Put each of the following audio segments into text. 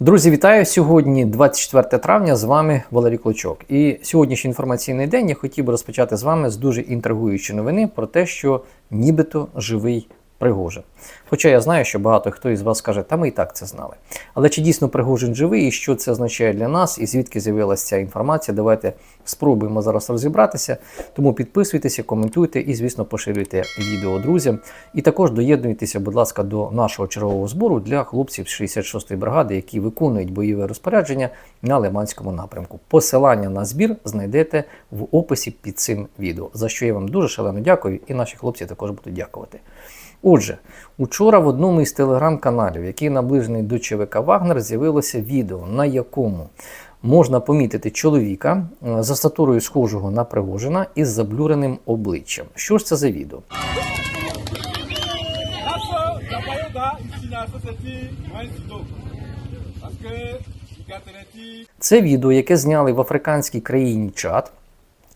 Друзі, вітаю! Сьогодні 24 травня. З вами Валерій Клочок. І сьогоднішній інформаційний день я хотів би розпочати з вами з дуже інтригуючої новини про те, що нібито живий Пригожин. Хоча я знаю, що багато хто із вас каже, та ми і так це знали. Але чи дійсно Пригожин живий і що це означає для нас, і звідки з'явилася ця інформація? Давайте спробуємо зараз розібратися. Тому підписуйтеся, коментуйте і, звісно, поширюйте відео друзям. І також доєднуйтеся, будь ласка, до нашого чергового збору для хлопців 66-ї бригади, які виконують бойове розпорядження на Лиманському напрямку. Посилання на збір знайдете в описі під цим відео, за що я вам дуже шалено дякую, і наші хлопці також будуть дякувати. Отже, учора в одному із телеграм-каналів, який наближений до ЧВК Вагнер, з'явилося відео, на якому можна помітити чоловіка е, за статурою схожого на Пригожина із заблюреним обличчям. Що ж це за відео? Це відео, яке зняли в африканській країні Чад.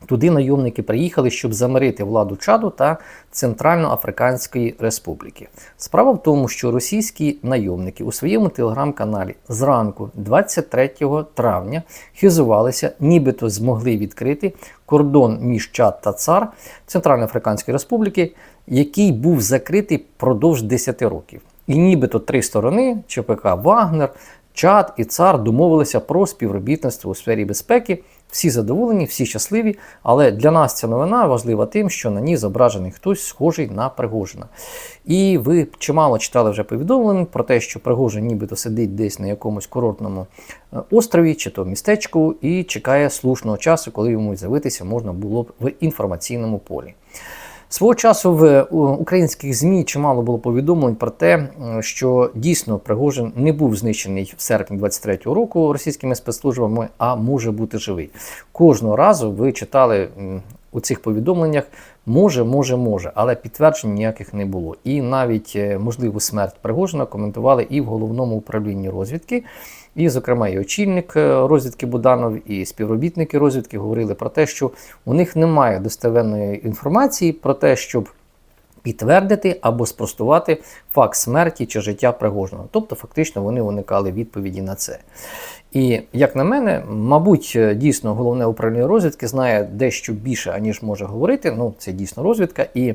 Туди найомники приїхали, щоб замирити владу Чаду та Центральноафриканської Республіки. Справа в тому, що російські найомники у своєму телеграм-каналі зранку, 23 травня, хизувалися, нібито змогли відкрити кордон між Чад та Цар Центральноафриканської Республіки, який був закритий впродовж 10 років. І нібито три сторони ЧПК Вагнер, Чад і Цар домовилися про співробітництво у сфері безпеки. Всі задоволені, всі щасливі, але для нас ця новина важлива тим, що на ній зображений хтось схожий на Пригожина. І ви чимало читали вже повідомлень про те, що Пригожин нібито сидить десь на якомусь курортному е, острові чи то містечку і чекає слушного часу, коли йому з'явитися можна було б в інформаційному полі. Свого часу в українських ЗМІ чимало було повідомлень про те, що дійсно Пригожин не був знищений в серпні 23-го року російськими спецслужбами, а може бути живий. Кожного разу ви читали у цих повідомленнях може, може, може, але підтверджень ніяких не було. І навіть е, можливу смерть Пригожина коментували і в головному управлінні розвідки. І, зокрема, і очільник е, розвідки Буданов, і співробітники розвідки говорили про те, що у них немає достеменної інформації про те, щоб підтвердити або спростувати факт смерті чи життя Пригожного. Тобто, фактично, вони уникали відповіді на це. І як на мене, мабуть, дійсно головне управління розвідки знає дещо більше, аніж може говорити. Ну, це дійсно розвідка. І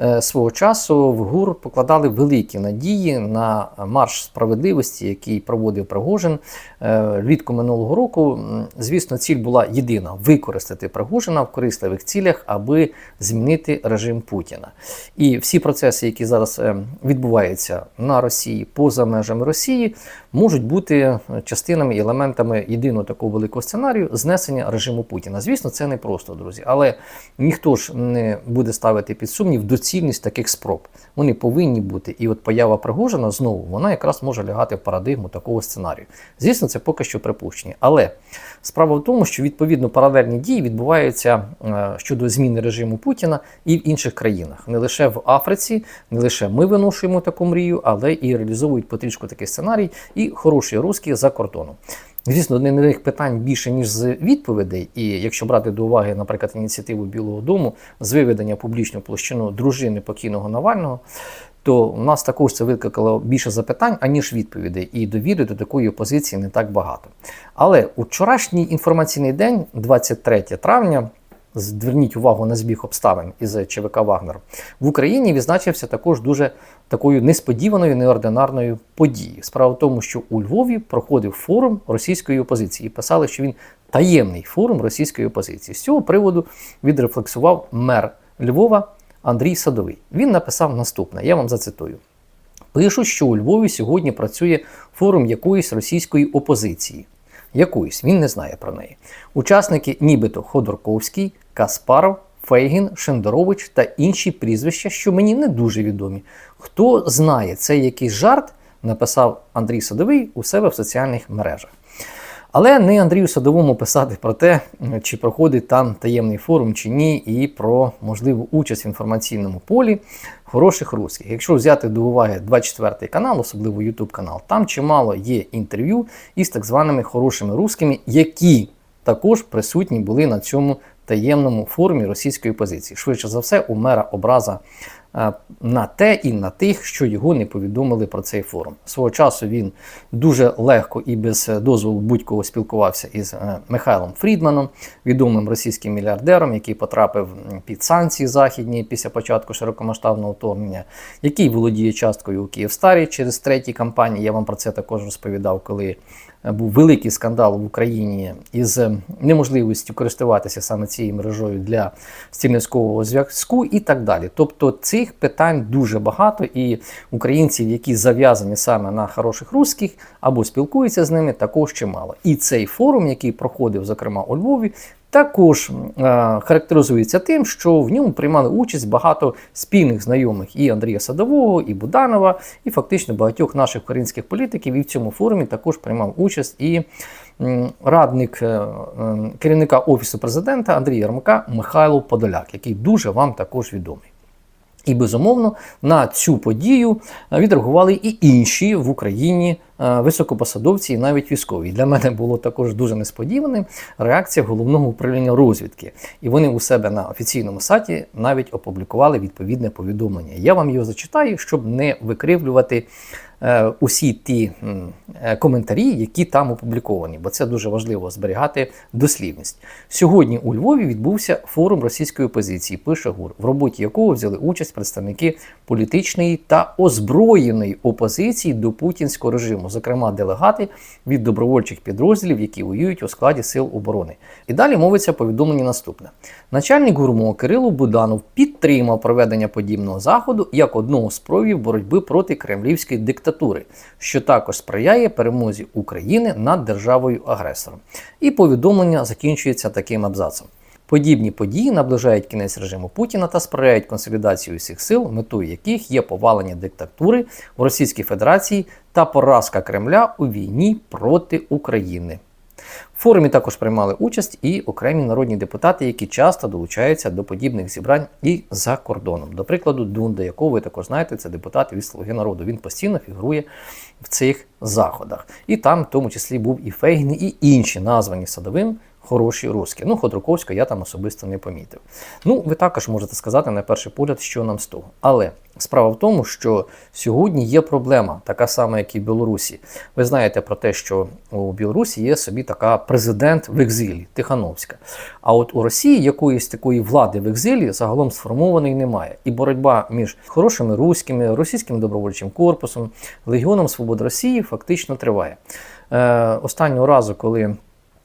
е, свого часу в ГУР покладали великі надії на марш справедливості, який проводив Пригожин е, влітку минулого року. Звісно, ціль була єдина використати Пригожина в корисливих цілях, аби змінити режим Путіна. І всі процеси, які зараз е, відбуваються на Росії поза межами Росії, можуть бути частинами і елементами єдиного такого великого сценарію знесення режиму Путіна. Звісно, це не просто, друзі, але ніхто ж не буде ставити під сумнів доцільність таких спроб. Вони повинні бути. І от поява Пригожина знову вона якраз може лягати в парадигму такого сценарію. Звісно, це поки що припущення. Але справа в тому, що відповідно паралельні дії відбуваються е, щодо зміни режиму Путіна і в інших країнах, не лише в Африці, не лише ми виношуємо таку мрію, але і реалізовують потрішку такий сценарій, і хороші русські за кордоном. Звісно, не них питань більше, ніж з відповідей. І якщо брати до уваги, наприклад, ініціативу Білого Дому з виведення публічну площину дружини покійного Навального, то у нас також це викликало більше запитань, аніж відповідей, і довіри до такої опозиції не так багато. Але у вчорашній інформаційний день, 23 травня, зверніть увагу на збіг обставин із ЧВК Вагнер, в Україні відзначився також дуже такою несподіваною неординарною подією. Справа в тому, що у Львові проходив форум російської опозиції. І писали, що він таємний форум російської опозиції. З цього приводу відрефлексував мер Львова Андрій Садовий. Він написав наступне: я вам зацитую. Пишуть, що у Львові сьогодні працює форум якоїсь російської опозиції. Якоїсь він не знає про неї. Учасники, нібито Ходорковський, Каспаров, Фейгін, Шендерович та інші прізвища, що мені не дуже відомі. Хто знає це якийсь жарт, написав Андрій Садовий у себе в соціальних мережах. Але не Андрію Садовому писати про те, чи проходить там таємний форум чи ні, і про можливу участь в інформаційному полі хороших русських. Якщо взяти до уваги 24 канал, особливо YouTube канал, там чимало є інтерв'ю із так званими хорошими русскими, які також присутні були на цьому таємному формі російської позиції. Швидше за все, у мера образа на те і на тих, що його не повідомили про цей форум. Свого часу він дуже легко і без е, дозволу будь-кого спілкувався із е, Михайлом Фрідманом, відомим російським мільярдером, який потрапив під санкції західні після початку широкомасштабного вторгнення, який володіє часткою у Київстарі через треті кампанії. Я вам про це також розповідав, коли е, був великий скандал в Україні із е, неможливістю користуватися саме цією мережою для стільницького зв'язку і так далі. Тобто цих питань дуже багато, і українців, які зав'язані саме на хороших русських або спілкуються з ними, також чимало. І цей форум, який проходив, зокрема у Львові. Також е, характеризується тим, що в ньому приймали участь багато спільних знайомих і Андрія Садового, і Буданова, і фактично багатьох наших українських політиків. І в цьому форумі також приймав участь і радник е, керівника офісу президента Андрія Ярмака Михайло Подоляк, який дуже вам також відомий. І безумовно на цю подію е, відреагували і інші в Україні е, високопосадовці, і навіть військові. Для мене було також дуже несподіваним реакція головного управління розвідки. І вони у себе на офіційному сайті навіть опублікували відповідне повідомлення. Я вам його зачитаю, щоб не викривлювати усі ті е, коментарі, які там опубліковані, бо це дуже важливо зберігати дослівність. Сьогодні у Львові відбувся форум російської опозиції, пише ГУР, в роботі якого взяли участь представники політичної та озброєної опозиції до путінського режиму, зокрема делегати від добровольчих підрозділів, які воюють у складі сил оборони. І далі мовиться повідомлення наступне: начальник ГУРМО Кирило Буданов підтримав проведення подібного заходу як одного з проявів боротьби проти кремлівської диктатури, що також сприяє перемозі України над державою агресором. І повідомлення закінчується таким абзацом. Подібні події наближають кінець режиму Путіна та сприяють консолідації усіх сил, метою яких є повалення диктатури в Російській Федерації та поразка Кремля у війні проти України. В форумі також приймали участь і окремі народні депутати, які часто долучаються до подібних зібрань і за кордоном. До прикладу, Дунда, якого ви також знаєте, це депутат від Слуги народу. Він постійно фігурує в цих заходах. І там, в тому числі, був і Фейгін, і інші названі садовим хороші русські. Ну, Ходорковського я там особисто не помітив. Ну, ви також можете сказати на перший погляд, що нам з того. Але справа в тому, що сьогодні є проблема, така сама, як і в Білорусі. Ви знаєте про те, що у Білорусі є собі така президент в екзилі Тихановська. А от у Росії якоїсь такої влади в екзилі загалом сформованої немає. І боротьба між хорошими руськими, російським добровольчим корпусом, Легіоном Свободи Росії фактично триває. Е, останнього разу, коли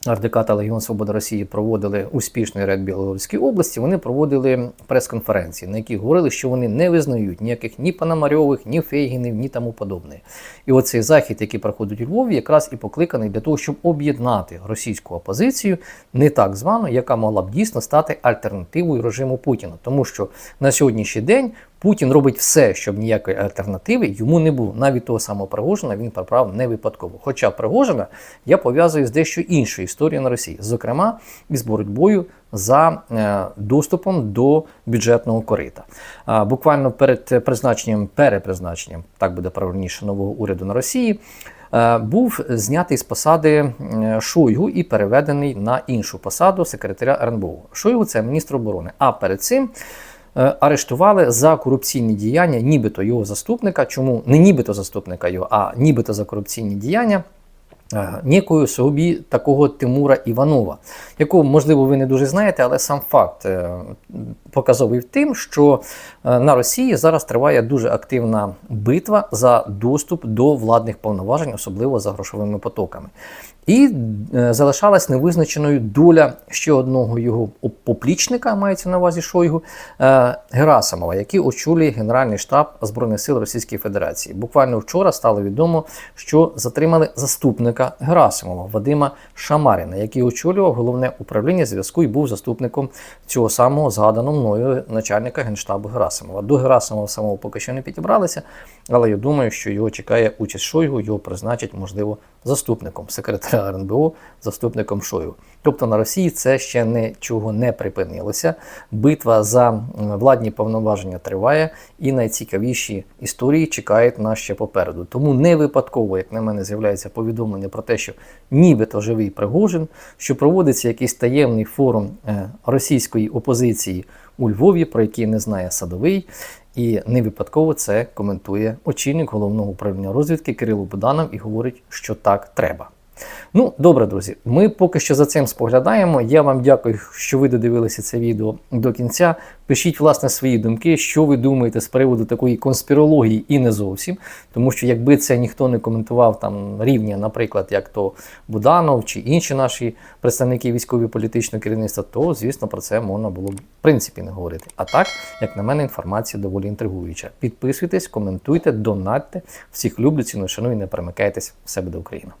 РДК та Легіон Свобода Росії проводили успішний ряд Білоруській області. Вони проводили прес-конференції, на яких говорили, що вони не визнають ніяких ні Пономарьових, ні Фейгінів, ні тому подобне. І оцей захід, який проходить у Львові, якраз і покликаний для того, щоб об'єднати російську опозицію, не так звану, яка могла б дійсно стати альтернативою режиму Путіна, тому що на сьогоднішній день. Путін робить все, щоб ніякої альтернативи йому не було. Навіть того самого Пригожина він поправ не випадково. Хоча Пригожина я пов'язую з дещо іншою історією на Росії, зокрема із боротьбою за е, доступом до бюджетного корита. Буквально перед призначенням, перепризначенням, так буде правильніше нового уряду на Росії. е, Був знятий з посади е, Шойгу і переведений на іншу посаду секретаря РНБО. Шойгу це міністр оборони. А перед цим арештували за корупційні діяння, нібито його заступника. Чому не нібито заступника його, а нібито за корупційні діяння. нікою собі такого Тимура Іванова, якого, можливо, ви не дуже знаєте, але сам факт е, показовий тим, що е, на Росії зараз триває дуже активна битва за доступ до владних повноважень, особливо за грошовими потоками. І е, залишалась невизначеною доля ще одного його поплічника, мається на увазі Шойгу, е, Герасимова, який очолює Генеральний штаб Збройних сил Російської Федерації. Буквально вчора стало відомо, що затримали заступника Герасимова Вадима Шамаріна, який очолював головне управління зв'язку і був заступником цього самого згаданого мною начальника генштабу Герасимова. До Герасимова самого поки що не підібралися, але я думаю, що його чекає участь Шойгу, його призначать, можливо, заступником секретаря РНБО, заступником Шойгу. Тобто на Росії це ще нічого не припинилося. Битва за владні повноваження триває, і найцікавіші історії чекають нас ще попереду. Тому не випадково, як на мене, з'являється повідомлення про те, що нібито живий Пригожин, що проводиться якийсь таємний форум е, російської опозиції у Львові, про який не знає Садовий. І не випадково це коментує очільник головного управління розвідки Кирило Буданов і говорить, що так треба. Ну, добре, друзі, ми поки що за цим споглядаємо. Я вам дякую, що ви додивилися це відео до кінця. Пишіть, власне, свої думки, що ви думаєте з приводу такої конспірології і не зовсім. Тому що якби це ніхто не коментував там рівня, наприклад, як то Буданов чи інші наші представники військової політичного керівництва, то звісно про це можна було б в принципі не говорити. А так, як на мене, інформація доволі інтригуюча. Підписуйтесь, коментуйте, донатьте. Всіх люблю, шаную, і не перемикайтесь в себе до України.